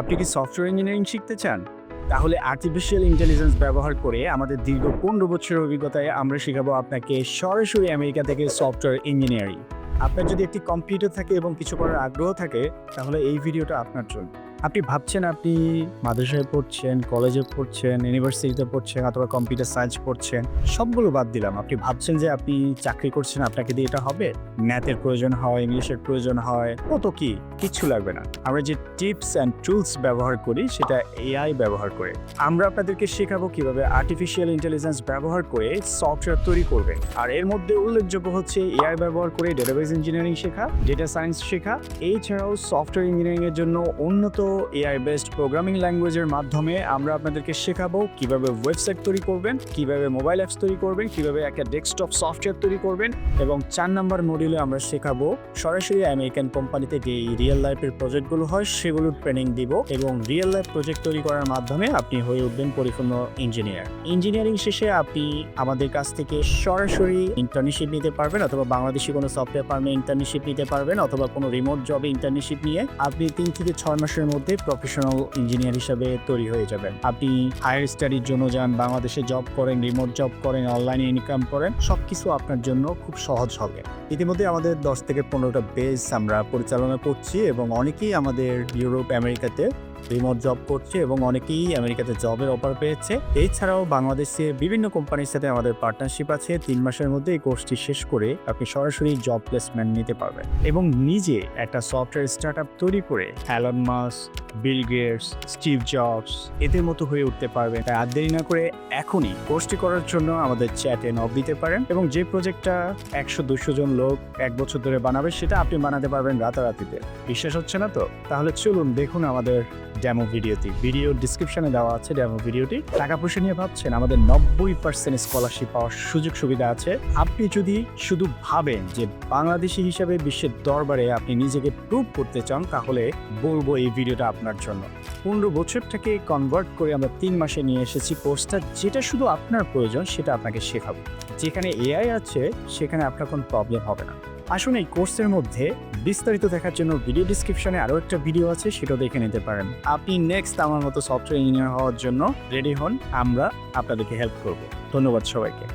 আপনি কি software engineering শিখতে চান? তাহলে আর্টিফিশিয়াল ইন্টেলিজেন্স ব্যবহার করে আমাদের দীর্ঘ পনেরো বছরের অভিজ্ঞতায় আমরা শেখাবো আপনাকে সরাসরি আমেরিকা থেকে সফটওয়্যার ইঞ্জিনিয়ারিং আপনার যদি একটি কম্পিউটার থাকে এবং কিছু করার আগ্রহ থাকে, তাহলে এই ভিডিওটা আপনার জন্য। আপনি ভাবছেন আপনি মাদ্রাসায় পড়ছেন কলেজে পড়ছেন ইউনিভার্সিটিতে পড়ছেন অথবা কম্পিউটার সায়েন্স পড়ছেন, সবগুলো বাদ দিলাম। আপনি ভাবছেন যে আপনি চাকরি করছেন, আপনাকে দিয়ে এটা হবে? ম্যাথের প্রয়োজন হয়, ইংলিশের প্রয়োজন হয়, কত কি? কিচ্ছু লাগবে না। আমরা যে টিপস অ্যান্ড টুলস ব্যবহার করি, সেটা এআই ব্যবহার করে। আমরা আপনাদেরকে শেখাবো কীভাবে আর্টিফিশিয়াল ইন্টেলিজেন্স ব্যবহার করে সফটওয়্যার তৈরি করবে। আর এর মধ্যে উল্লেখযোগ্য হচ্ছে এআই ব্যবহার করে ডেটাবেস ইঞ্জিনিয়ারিং শেখা ডেটা সায়েন্স শেখা, এছাড়াও সফটওয়্যার ইঞ্জিনিয়ারিং এর জন্য উন্নত এআই বেসড প্রোগ্রামিং ল্যাঙ্গুয়েজের মাধ্যমে আমরা আপনাদেরকে শেখাবো কীভাবে ওয়েবসাইট তৈরি করবেন, কীভাবে মোবাইল অ্যাপস তৈরি করবেন, কীভাবে একটা ডেস্কটপ সফটওয়্যার তৈরি করবেন এবং চার নাম্বার মডিউলে আমরা শেখাবো সরাসরি আমেরিকান কোম্পানিতে যে রিয়েল লাইফের প্রজেক্টগুলো হয়, সেগুলোর ট্রেনিং দিব এবং রিয়েল লাইফ প্রজেক্ট তৈরি করার মাধ্যমে আপনি হয়ে উঠবেন পরিপূর্ণ ইঞ্জিনিয়ার ইঞ্জিনিয়ারিং শেষে আপনি আমাদের কাছ থেকে সরাসরি ইন্টার্নশিপ নিতে পারবেন অথবা বাংলাদেশি কোনো সফটওয়্যার ফার্মে ইন্টার্নশিপ নিতে পারবেন অথবা কোনো রিমোট জবে ইন্টার্নশিপ নিয়ে আপনি তিন থেকে ছয় মাসের মধ্যে প্রফেশনাল ইঞ্জিনিয়ার হিসাবে তৈরি হয়ে যাবেন। আপনি হায়ার স্টাডির জন্য যান, বাংলাদেশে জব করেন রিমোট জব করেন অনলাইনে ইনকাম করেন সব কিছু আপনার জন্য খুব সহজ হবে। ইতিমধ্যে আমাদের দশ থেকে পনেরোটা বেস আমরা পরিচালনা করছি এবং অনেকেই আমাদের ইউরোপ আমেরিকাতে রিমোট জব করছে এবং অনেকেই আমেরিকাতে জবের অফার পেয়েছে। এছাড়াও বাংলাদেশে বিভিন্ন কোম্পানির সাথে আমাদের পার্টনারশিপ আছে। তিন মাসের মধ্যে এই কোর্সটি শেষ করে আপনি সরাসরি জব প্লেসমেন্ট নিতে পারবেন। এবং নিজে একটা সফটওয়্যার স্টার্ট তৈরি করে Elon Musk Bill Gates Steve Jobs এদের মতো হয়ে উঠতে পারবেন। তাই আর দেরি না করে এখনই কোর্সটি করার জন্য আমাদের চ্যাটে নক দিতে পারেন এবং যে প্রজেক্টটা একশো দুশো জন লোক এক বছর ধরে বানাবে সেটা আপনি বানাতে পারবেন রাতারাতিতে। বিশ্বাস হচ্ছে না তো? তাহলে চলুন দেখুন আমাদের ডেমো ভিডিওটি। ভিডিও ডিসক্রিপশনে দেওয়া আছে ডেমো ভিডিওটি। টাকা পয়সা নিয়ে ভাবছেন, আমাদের নব্বই পার্সেন্ট স্কলারশিপ পাওয়ার সুযোগ সুবিধা আছে। আপনি যদি শুধু ভাবেন যে বাংলাদেশি হিসাবে বিশ্বের দরবারে আপনি নিজেকে প্রুভ করতে চান, তাহলে বলব এই ভিডিওটা আপনার জন্য। পনেরো বছরটাকে কনভার্ট করে আমরা তিন মাসে নিয়ে এসেছি কোর্সটা যেটা শুধু আপনার প্রয়োজন, সেটা আপনাকে শেখাবো। যেখানে এআই আছে, সেখানে আপনার কোনো প্রবলেম হবে না। আসুন এই কোর্সের মধ্যে বিস্তারিত দেখার জন্য ভিডিও ডিসক্রিপশনে আরও একটা ভিডিও আছে, সেটাও দেখে নিতে পারেন। আপনি নেক্সট আমার মতো সফটওয়্যার ইঞ্জিনিয়ার হওয়ার জন্য রেডি হন, আমরা আপনাদেরকে হেল্প করব। ধন্যবাদ সবাইকে।